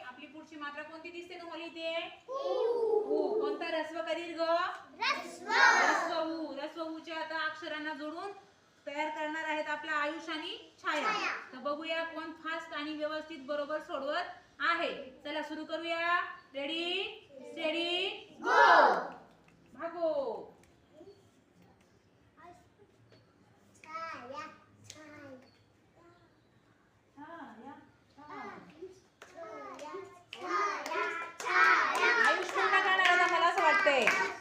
मात्रा कोणती दिसते तुम्हाला इथे? कोणता रस्व का दीर्घ रस्व उ रस्व उच्या आता अक्षरांना जोडून तयार करणार आहेत आपला आयुष आणि छाया. तर बघूया कोण फास्ट आणि व्यवस्थित बरोबर सोडवत आहे. चला सुरू करूया. रेडी स्टेडी गो भागो छाया, छाया. आयुष कोणता करणार आता मला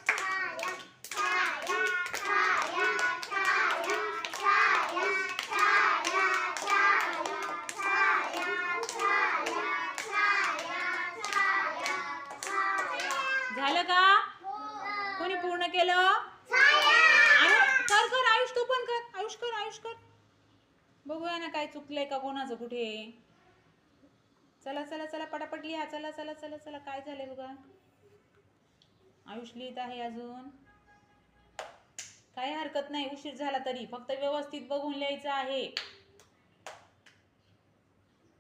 झालं का? कोणी पूर्ण केलं? कर कर आयुष तू पण कर. आयुष कर आयुष कर. बघूया ना काय चुकलंय का कोणाचं कुठे. चला चला चला पटापट लिहा. चला चला चला चला काय झालंय बघा. आयुष लिहित आहे अजून. काही हरकत नाही उशीर झाला तरी. फक्त व्यवस्थित बघून लिहायचं आहे.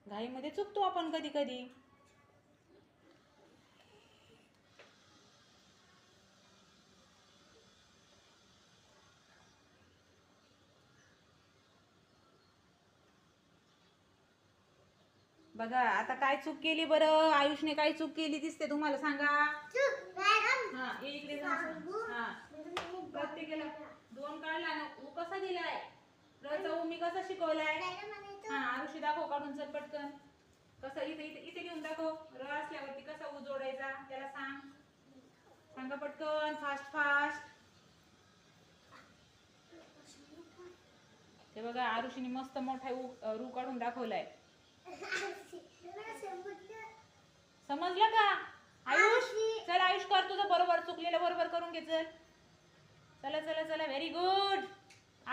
घाईमध्ये चुकतो आपण कधी कधी बघा आता काय चूक केली बरं? आयुषने काय चूक केली दिसते तुम्हाला सांगा. कसा दिलाय? रचा उ मी कसा शिकवलाय? हा ऋषी दाखव काढून चल पटकन कसं इथे इथे इथे घेऊन दाखव. र असल्यावरती कसा उ जोडायचा त्याला सांग. सांगा पटकन फास्ट फास्ट ते बघा आरुषीने मस्त मोठा रू काढून दाखवलाय. समजलं का? आयुष चल आयुष कर तुझं बरोबर चुकलेलं बरोबर करून घे चल. चला चला चला व्हेरी गुड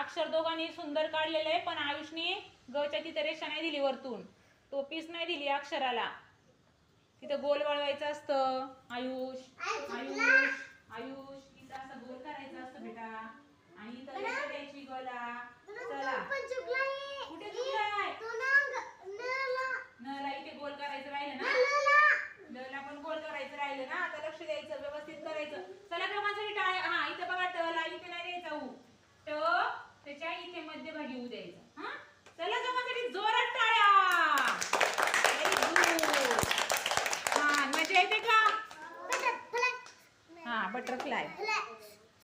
अक्षर दोघांनी सुंदर काढलेलं आहे पण आयुषने गवच्या तिथे रेषा नाही दिली वरतून. तो पीस नाही दिली अक्षराला. तिथं गोल वळवायचं असतं. आयुष आयुष आयुष तिथं असं गोल करायचं असतं बेटा. आणि इथं रेषा द्यायची गोला. चला. कुठे चुकलाय? नला. इथे गोल करायचं राहिलं ना? नला पण गोल करायचं राहिलं ना? आता लक्ष द्यायचं व्यवस्थित करायचं. बटरफ्लाय.